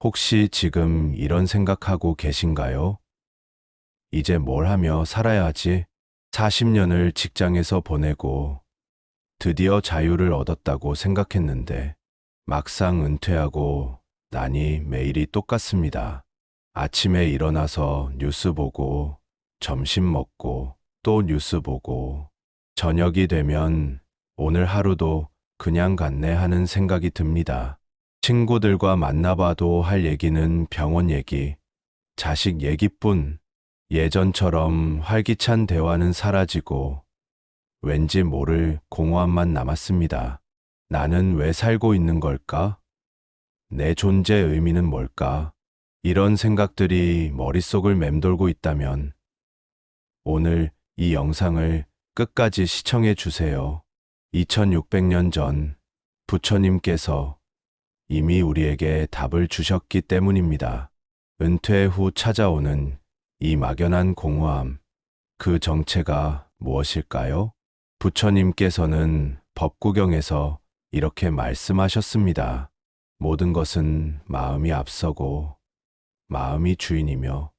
혹시 지금 이런 생각하고 계신가요? 이제 뭘 하며 살아야 하지? 40년을 직장에서 보내고 드디어 자유를 얻었다고 생각했는데 막상 은퇴하고 나니 매일이 똑같습니다. 아침에 일어나서 뉴스 보고 점심 먹고 또 뉴스 보고 저녁이 되면 오늘 하루도 그냥 갔네 하는 생각이 듭니다. 친구들과 만나봐도 할 얘기는 병원 얘기, 자식 얘기뿐 예전처럼 활기찬 대화는 사라지고 왠지 모를 공허함만 남았습니다. 나는 왜 살고 있는 걸까? 내 존재의 의미는 뭘까? 이런 생각들이 머릿속을 맴돌고 있다면 오늘 이 영상을 끝까지 시청해 주세요. 2600년 전 부처님께서 이미 우리에게 답을 주셨기 때문입니다. 은퇴 후 찾아오는 이 막연한 공허함, 그 정체가 무엇일까요? 부처님께서는 법구경에서 이렇게 말씀하셨습니다. 모든 것은 마음이 앞서고 마음이 주인이며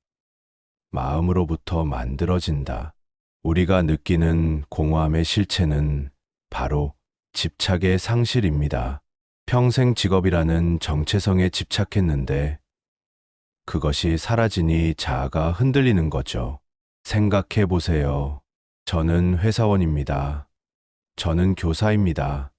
마음으로부터 만들어진다. 우리가 느끼는 공허함의 실체는 바로 집착의 상실입니다. 평생 직업이라는 정체성에 집착했는데 그것이 사라지니 자아가 흔들리는 거죠. 생각해 보세요. 저는 회사원입니다. 저는 교사입니다.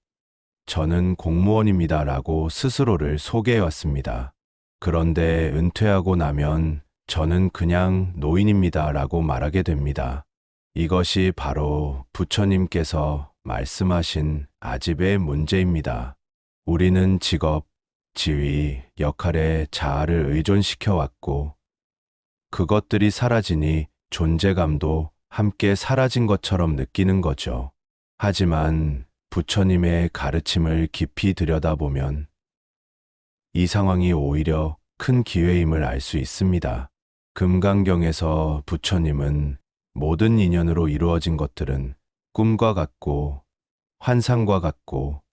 저는 공무원입니다. 라고 스스로를 소개해 왔습니다. 그런데 은퇴하고 나면 저는 그냥 노인입니다. 라고 말하게 됩니다. 이것이 바로 부처님께서 말씀하신 아집의 문제입니다. 우리는 직업, 지위, 역할에 자아를 의존시켜 왔고, 그것들이 사라지니 존재감도 함께 사라진 것처럼 느끼는 거죠. 하지만 부처님의 가르침을 깊이 들여다보면 이 상황이 오히려 큰 기회임을 알 수 있습니다. 금강경에서 부처님은 모든 인연으로 이루어진 것들은 꿈과 같고 환상과 같고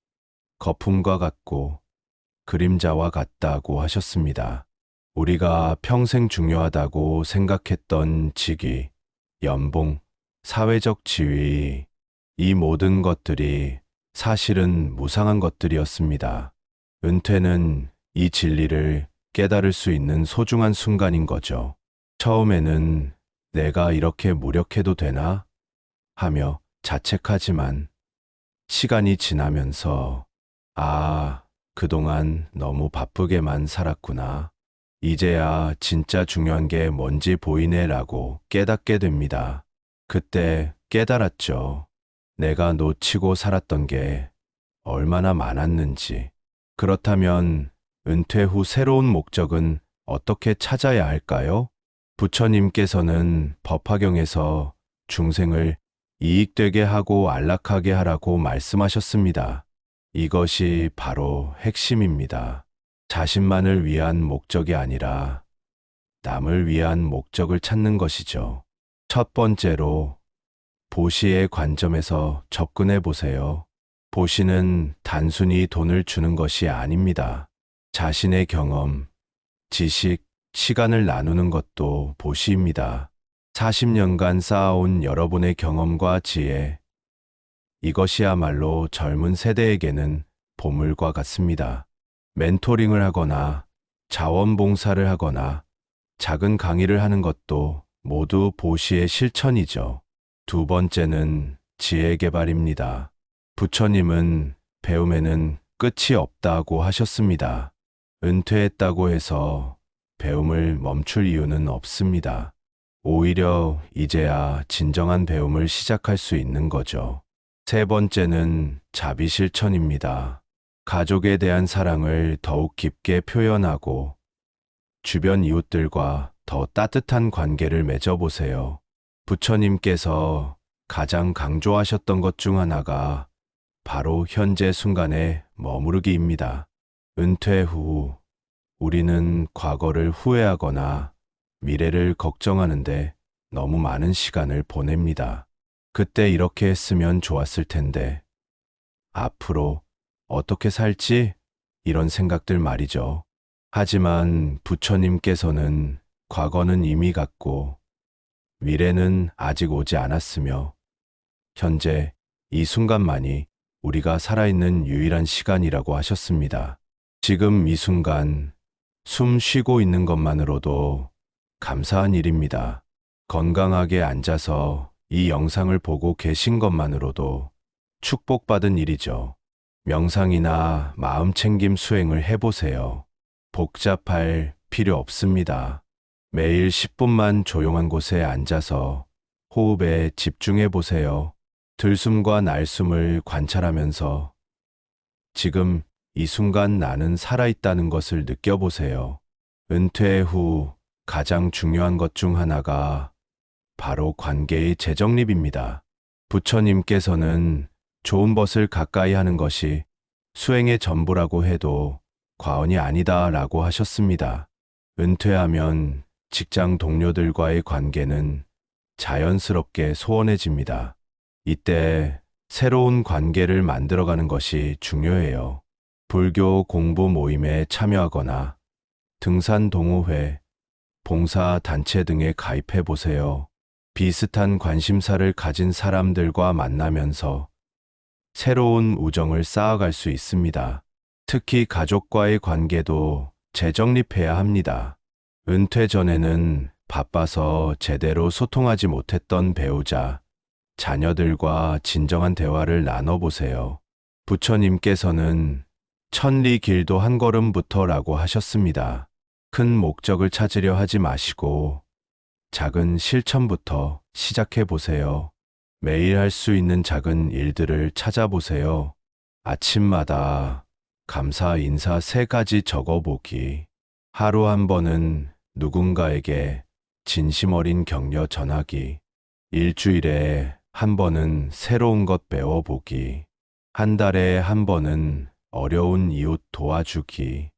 거품과 같고 그림자와 같다고 하셨습니다. 우리가 평생 중요하다고 생각했던 직위, 연봉, 사회적 지위, 이 모든 것들이 사실은 무상한 것들이었습니다. 은퇴는 이 진리를 깨달을 수 있는 소중한 순간인 거죠. 처음에는 내가 이렇게 무력해도 되나? 하며 자책하지만 시간이 지나면서 아, 그동안 너무 바쁘게만 살았구나. 이제야 진짜 중요한 게 뭔지 보이네라고 깨닫게 됩니다. 그때 깨달았죠. 내가 놓치고 살았던 게 얼마나 많았는지. 그렇다면 은퇴 후 새로운 목적은 어떻게 찾아야 할까요? 부처님께서는 법화경에서 중생을 이익되게 하고 안락하게 하라고 말씀하셨습니다. 이것이 바로 핵심입니다. 자신만을 위한 목적이 아니라 남을 위한 목적을 찾는 것이죠. 첫 번째로 보시의 관점에서 접근해 보세요. 보시는 단순히 돈을 주는 것이 아닙니다. 자신의 경험, 지식, 시간을 나누는 것도 보시입니다. 40년간 쌓아온 여러분의 경험과 지혜, 이것이야말로 젊은 세대에게는 보물과 같습니다. 멘토링을 하거나 자원봉사를 하거나 작은 강의를 하는 것도 모두 보시의 실천이죠. 두 번째는 지혜 개발입니다. 부처님은 배움에는 끝이 없다고 하셨습니다. 은퇴했다고 해서 배움을 멈출 이유는 없습니다. 오히려 이제야 진정한 배움을 시작할 수 있는 거죠. 세 번째는 자비 실천입니다. 가족에 대한 사랑을 더욱 깊게 표현하고 주변 이웃들과 더 따뜻한 관계를 맺어보세요. 부처님께서 가장 강조하셨던 것 중 하나가 바로 현재 순간에 머무르기입니다. 은퇴 후 우리는 과거를 후회하거나 미래를 걱정하는데 너무 많은 시간을 보냅니다. 그때 이렇게 했으면 좋았을 텐데, 앞으로 어떻게 살지? 이런 생각들 말이죠. 하지만 부처님께서는 과거는 이미 갔고 미래는 아직 오지 않았으며 현재 이 순간만이 우리가 살아있는 유일한 시간이라고 하셨습니다. 지금 이 순간 숨 쉬고 있는 것만으로도 감사한 일입니다. 건강하게 앉아서 이 영상을 보고 계신 것만으로도 축복받은 일이죠. 명상이나 마음 챙김 수행을 해보세요. 복잡할 필요 없습니다. 매일 10분만 조용한 곳에 앉아서 호흡에 집중해 보세요. 들숨과 날숨을 관찰하면서 지금 이 순간 나는 살아있다는 것을 느껴보세요. 은퇴 후 가장 중요한 것 중 하나가 바로 관계의 재정립입니다. 부처님께서는 좋은 것을 가까이 하는 것이 수행의 전부라고 해도 과언이 아니다 라고 하셨습니다. 은퇴하면 직장 동료들과의 관계는 자연스럽게 소원해집니다. 이때 새로운 관계를 만들어가는 것이 중요해요. 불교 공부 모임에 참여하거나 등산 동호회, 봉사 단체 등에 가입해 보세요. 비슷한 관심사를 가진 사람들과 만나면서 새로운 우정을 쌓아갈 수 있습니다. 특히 가족과의 관계도 재정립해야 합니다. 은퇴 전에는 바빠서 제대로 소통하지 못했던 배우자, 자녀들과 진정한 대화를 나눠보세요. 부처님께서는 천리 길도 한 걸음부터라고 하셨습니다. 큰 목적을 찾으려 하지 마시고 작은 실천부터 시작해 보세요. 매일 할 수 있는 작은 일들을 찾아보세요. 아침마다 감사 인사 세 가지 적어보기. 하루 한 번은 누군가에게 진심 어린 격려 전하기. 일주일에 한 번은 새로운 것 배워보기. 한 달에 한 번은 어려운 이웃 도와주기.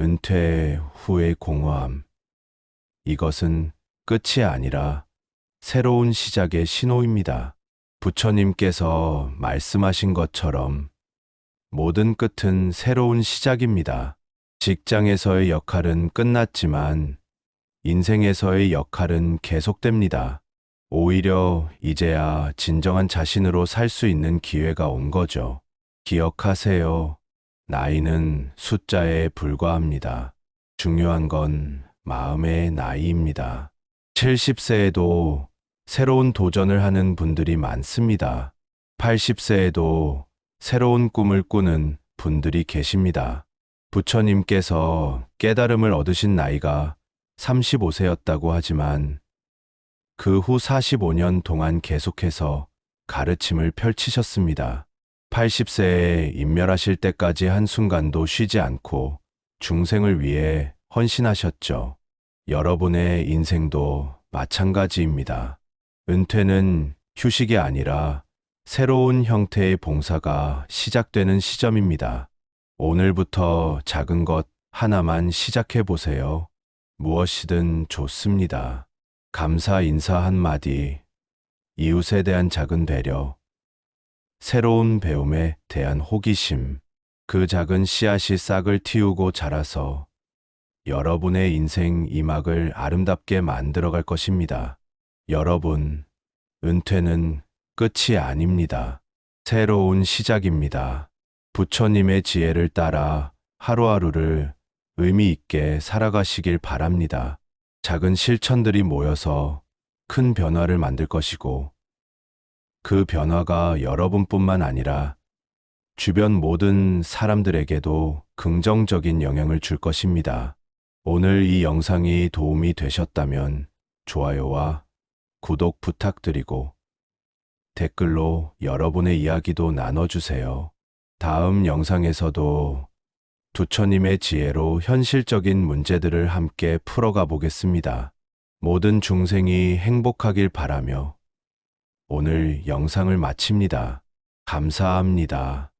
은퇴 후의 공허함. 이것은 끝이 아니라 새로운 시작의 신호입니다. 부처님께서 말씀하신 것처럼 모든 끝은 새로운 시작입니다. 직장에서의 역할은 끝났지만 인생에서의 역할은 계속됩니다. 오히려 이제야 진정한 자신으로 살 수 있는 기회가 온 거죠. 기억하세요. 나이는 숫자에 불과합니다. 중요한 건 마음의 나이입니다. 70세에도 새로운 도전을 하는 분들이 많습니다. 80세에도 새로운 꿈을 꾸는 분들이 계십니다. 부처님께서 깨달음을 얻으신 나이가 35세였다고 하지만 그 후 45년 동안 계속해서 가르침을 펼치셨습니다. 80세에 인멸하실 때까지 한순간도 쉬지 않고 중생을 위해 헌신하셨죠. 여러분의 인생도 마찬가지입니다. 은퇴는 휴식이 아니라 새로운 형태의 봉사가 시작되는 시점입니다. 오늘부터 작은 것 하나만 시작해 보세요. 무엇이든 좋습니다. 감사 인사 한마디, 이웃에 대한 작은 배려, 새로운 배움에 대한 호기심, 그 작은 씨앗이 싹을 틔우고 자라서 여러분의 인생 이막을 아름답게 만들어 갈 것입니다. 여러분, 은퇴는 끝이 아닙니다. 새로운 시작입니다. 부처님의 지혜를 따라 하루하루를 의미 있게 살아가시길 바랍니다. 작은 실천들이 모여서 큰 변화를 만들 것이고 그 변화가 여러분뿐만 아니라 주변 모든 사람들에게도 긍정적인 영향을 줄 것입니다. 오늘 이 영상이 도움이 되셨다면 좋아요와 구독 부탁드리고 댓글로 여러분의 이야기도 나눠주세요. 다음 영상에서도 부처님의 지혜로 현실적인 문제들을 함께 풀어가 보겠습니다. 모든 중생이 행복하길 바라며 오늘 영상을 마칩니다. 감사합니다.